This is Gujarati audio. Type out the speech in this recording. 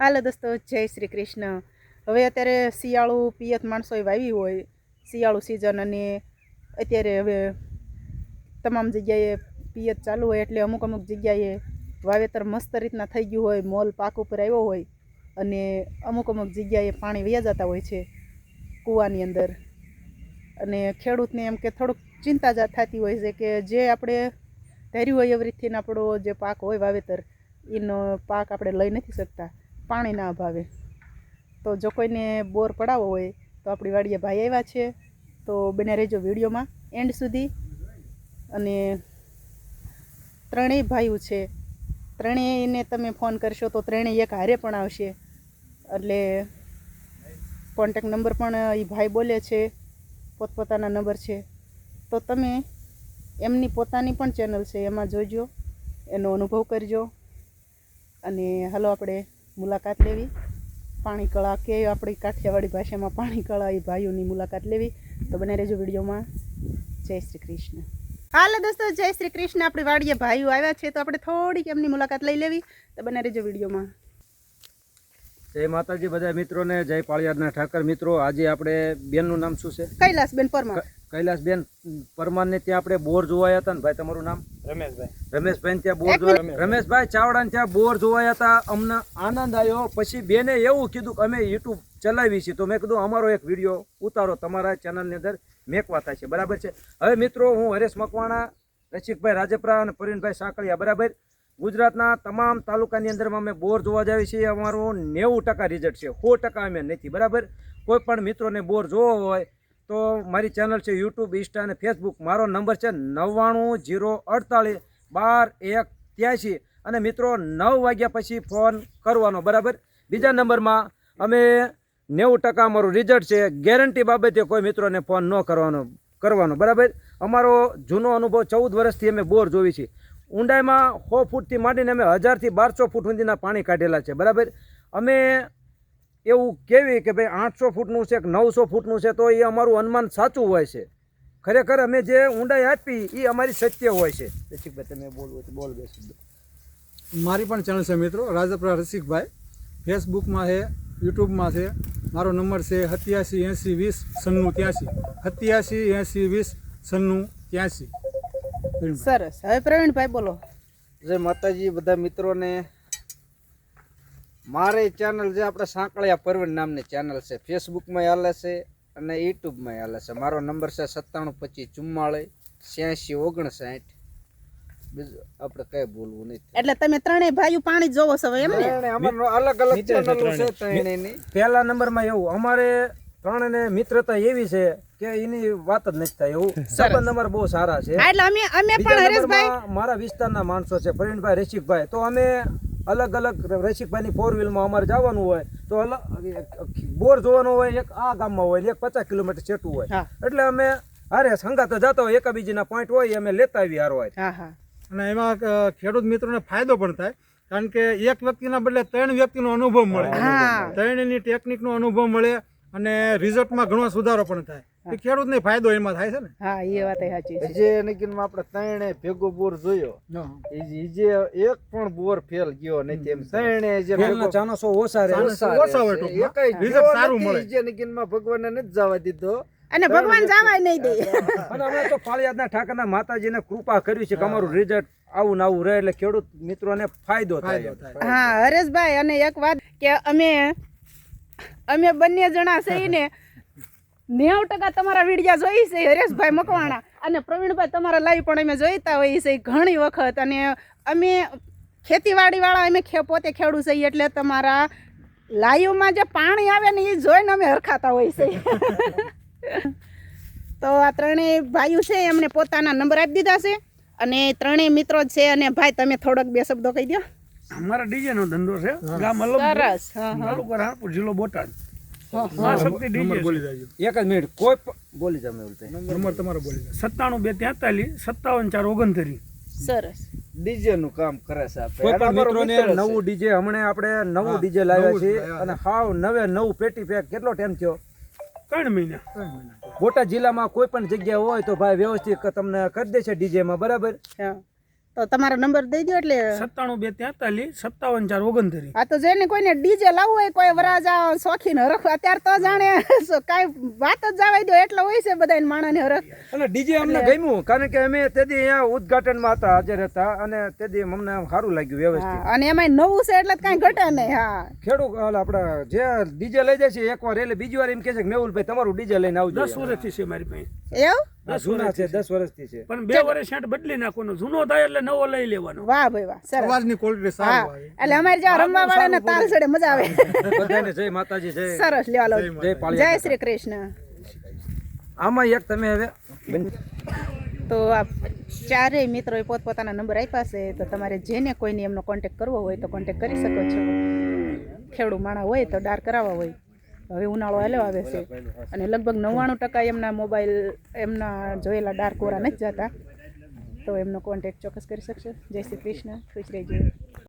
હાલો દોસ્તો, જય શ્રી કૃષ્ણ. હવે અત્યારે શિયાળુ પિયત માણસોએ વાવી હોય, શિયાળુ સિઝન અને અત્યારે હવે તમામ જગ્યાએ પિયત ચાલુ હોય એટલે અમુક અમુક જગ્યાએ વાવેતર મસ્ત રીતના થઈ ગયું હોય, મોલ પાક ઉપર આવ્યો હોય અને અમુક અમુક જગ્યાએ પાણી વયા જતા હોય છે કૂવાની અંદર. અને ખેડૂતને એમ કે થોડુંક ચિંતા થતી હોય છે કે જે આપણે ધાર્યું હોય એવી આપણો જે પાક હોય વાવેતર, એનો પાક આપણે લઈ નથી શકતા. પાણીના અભાવે તો જો કોઈને બોર પડાવવો હોય, તો આપણી વાડીએ ભાઈ આવ્યા છે. તો બને રહેજો વિડીયોમાં એન્ડ સુધી. અને ત્રણેય ભાઈઓ છે. ત્રણેયને તમે ફોન કરશો તો ત્રણેય એક હારે પણ આવશે. એટલે કોન્ટેક નંબર પણ એ ભાઈ બોલે છે, પોતપોતાના નંબર છે. તો તમે એમની પોતાની પણ ચેનલ છે, એમાં જોજો, એનો અનુભવ કરજો. અને હાલો આપણે મુલાકાત લેવી. પાણી કળા કે આપણી કાઠિયાવાડી ભાષામાં પાણી કળા એ ભાઈઓની મુલાકાત લેવી. તો બને રહેજો વિડીયોમાં. જય શ્રી કૃષ્ણ. હાલો દોસ્તો, જય શ્રી કૃષ્ણ. આપણી વાડીએ ભાઈઓ આવ્યા છે, તો આપણે થોડીક એમની મુલાકાત લઈ લેવી. તો બને રહેજો વિડીયોમાં. જય માતાજી બધા મિત્રોને જય પાળિયાદના ઠાકર મિત્રો. આજે આપણે બેનનું નામ શું છે? કૈલાસબેન પરમાર. કૈલાસબેન પરમારને ત્યાં આપણે બોર જોવાયા હતા ને ભાઈ તમારું નામ? રમેશભાઈ. રમેશભાઈ ત્યાં બોર જોયા. રમેશભાઈ ચાવડા ત્યાં બોર જોવાયા હતા. અમને આનંદ આવ્યો પછી બેને એવું કીધું કે અમે યુટ્યુબ ચલાવી છીએ તો મેં કીધું અમારો એક વીડિયો ઉતારો તમારા ચેનલની અંદર. મેકવા થાય છે. બરાબર છે? હવે મિત્રો હું હરેશ મકવાણા રસિકભાઈ રાજપરા અને પરિણભાઈ સાંકળિયા. બરાબર? ગુજરાતના તમામ તાલુકાની અંદરમાં અમે બોર જોવા જઈએ છીએ. અમારું નેવું ટકા રિઝલ્ટ છે. સો ટકા અમે નથી, બરાબર? કોઈ પણ મિત્રોને બોર જોવો હોય તો મારી ચેનલ છે યુટ્યુબ ઇન્સ્ટા અને ફેસબુક મારો નંબર છે નવ્વાણું જીરો અડતાલીસ બાર એક ત્યાંસી અને મિત્રો, નવ વાગ્યા પછી ફોન કરવાનો, બરાબર? બીજા નંબરમાં અમે નેવું ટકા અમારું રિઝલ્ટ છે. ગેરંટી બાબતે કોઈ મિત્રોને ફોન ન કરવાનો કરવાનો, બરાબર? અમારો જૂનો અનુભવ ચૌદ વર્ષથી અમે બોર જોવી છીએ. ઊંડાઈમાં સો ફૂટથી માંડીને અમે હજારથી બારસો ફૂટ સુધીના પાણી કાઢેલા છે બરાબર? અમે એવું કહેવી કે ભાઈ આઠસો ફૂટનું છે કે નવસો ફૂટનું છે તો એ અમારું અનુમાન સાચું હોય છે. ખરેખર અમે જે ઊંડાઈ આપી એ અમારી સત્ય હોય છે. રસિકભાઈ તમે બોલવું તો બોલ બેસી મારી પણ ચેનલ છે મિત્રો રાજપરા રસિકભાઈ. ફેસબુકમાં છે યુટ્યુબમાં છે મારો નંબર છે સત્યાસી એંસી વીસ સન્નું ત્યાંસી. સત્યાસી એંસી વીસ સન્નું ત્યાંસી. સરસ. હવે પ્રવીણભાઈ બોલો. જય માતાજી બધા મિત્રોને મારે ચેનલ જે આપણે સાંકળિયા પરવીન નામની ચેનલ છે ફેસબુકમાં હાલે છે અને યુટ્યુબમાં હાલે છે. મારો નંબર છે સત્તાણું પચીસ ચુમ્માળીસ છ્યાસી ઓગણસાઠ. બીજું આપણે કઈ બોલવું નહીં. એટલે તમે ત્રણેય ભાઈઓ પાણી જોવો છો એમ ને? અલગ અલગ ચેનલ છે ત્રણેયની. પહેલા નંબરમાં એવું અમારે ત્રણેય મિત્રતા એવી છે કે એની વાત જ નથી થાય એવું. સંબંધ અમારા બહુ સારા છે. એટલે અમે અમે પણ હરેશભાઈ મારા વિસ્તારના માણસો છે પ્રવીણભાઈ રસિકભાઈ. તો અમે અલગ અલગ રસિકભાઈની ફોર વ્હીલમાં અમારે જવાનું હોય તો અલગ બોર જોવાનું હોય એક આ ગામમાં હોય એક પચાસ કિલોમીટર છેટું હોય. એટલે અમે અરે સંગાતો જતા હોય એકાબીજીના પોઈન્ટ હોય અમે લેતા આવી હારો અને એમાં ખેડૂત મિત્રોને ફાયદો પણ થાય કારણ કે એક વ્યક્તિના બદલે ત્રણ વ્યક્તિનો અનુભવ મળે. ત્રણની ટેકનિકનો અનુભવ મળે અને રિઝલ્ટમાં ઘણો સુધારો પણ થાય. એ ખેડૂતને ફાયદો એમાં થાય છે ને? હા એ વાત સાચી છે. જે નગીનમાં આપણે ત્રણે ભેગો બોર જોયો. એ જે- એક પણ બોર ફેલ ગયો નથી એમ. ત્રણે જે ચાનસો ઓછા રહે. ઓછા હોય. ટૂંકમાં. એકેય સારું મળે. જે નગીનમાં ભગવાને નથી જવા દીધો. અને ભગવાન જવા નહીં દે. અને અમે તો ફાળિયાદના ઠાકરના માતાજીને કૃપા કરી છે કે અમારું રિઝલ્ટ આવું ને આવું રહે એટલે ખેડૂત મિત્રોને ફાયદો થાય ફાયદો થાય. હા હરેશભાઈ અને એક વાત કે અમે અમે બંને જણા છે ને નેવું ટકા તમારા વિડીયા જોઈ છે હરેશભાઈ મકવાણા અને પ્રવીણભાઈ તમારા લાઈવ પણ અમે જોઈતા હોઈએ છે ઘણી વખત. અને અમે ખેતીવાડીવાળા અમે ખે પોતે ખેડૂ છીએ એટલે તમારા લાઈવમાં જે પાણી આવે ને એ જોઈને અમે હરખાતા હોઈએ છે તો આ ત્રણેય ભાઈઓ છે એમને પોતાના નંબર આપી દીધા છે અને ત્રણેય મિત્રો જ છે અને ભાઈ તમે થોડોક બે શબ્દો કહી દો અમારા ડીજે નો ધંધો છે. ગામ અલગ સરસ. હા હા. જિલ્લો બોટાદ. મા શક્તિ નંબર ડીજે બોલી જાજો એક જ મિનિટ. કોઈ બોલી જાવ નંબર તમારો બોલી જાજો સત્તાણું બે તેતાલીસ સત્તાવન ચાર ઓગણત્રીસ. સરસ. ડીજે નું કામ કરે છે કોઈ પણ મિત્રોને નવું ડીજે હમણાં આપણે નવું ડીજે લાવ્યા લાવ્યા અને હાવ નવે નવું પેટી પેક. કેટલો ટાઈમ થયો? ત્રણ મહિના. બોટાદ જિલ્લામાં કોઈ પણ જગ્યા હોય તો ભાઈ વ્યવસ્થિત તમને કરી દે છે ડીજેમાં. બરાબર? હા. તો તમારો નંબર દઈ દો એટલે સત્તાણું બે તેતાલીસ સત્તાવન ચાર ઓગણત્રીસ. આ તો જેને કોઈને ડીજે લાવવું હોય કોઈ વરાજા શોખીન હરખ અત્યારે તો જાણે કઈ વાત જ જવાય દો એટલો હોય છે બધા માણસને હરખ. અને ડીજે અમને ગમ્યું કારણ કે અમે તેદી અહીંયા ઉદઘાટનમાં હતા હાજર હતા અને તેદી અમને સારું લાગ્યું વ્યવસ્થિત. અને એમાં નવું છે એટલે કાંઈ ઘટે નહીં હા. ખેડૂત આપડે જે ડીજે લઈ જાય છે એકવાર એટલે બીજી વાર એમ કહે છે કે મેહુલભાઈ તમારું ડીજે લઈને આવજો. દસ વર્ષથી છે મારી પાસે. એવું? જૂના છે દસ વર્ષથી છે. પણ બે વર્ષ શેઠ બદલી નાખવાનો. જૂનો થાય એટલે નવો લઈ લેવાનો. વાહ ભાઈ વાહ સરસ. અવાજની ક્વોલિટી સારી આવે એટલે અમારે રમવા વાળાને તાલ ચડે મજા આવે. બધાને જય માતાજી જય. સરસ લેવા જય જય શ્રી કૃષ્ણ. આમાં એક તમે હવે તો આ ચારેય મિત્રોએ પોતપોતાના નંબર આપ્યા છે તો તમારે જેને કોઈને એમનો કોન્ટેક કરવો હોય તો કોન્ટેક કરી શકો છો. ખેડૂ માણા હોય તો ડાર કરાવવા હોય. હવે ઉનાળો હાલ્યો આવે છે. અને લગભગ નવ્વાણું ટકા એમના મોબાઈલ, એમના જોયેલા ડાર્ક કોરા નથી જતા. તો એમનો કોન્ટેક ચોક્કસ કરી શકશો. જય શ્રી કૃષ્ણ. ખુશ રહેજો.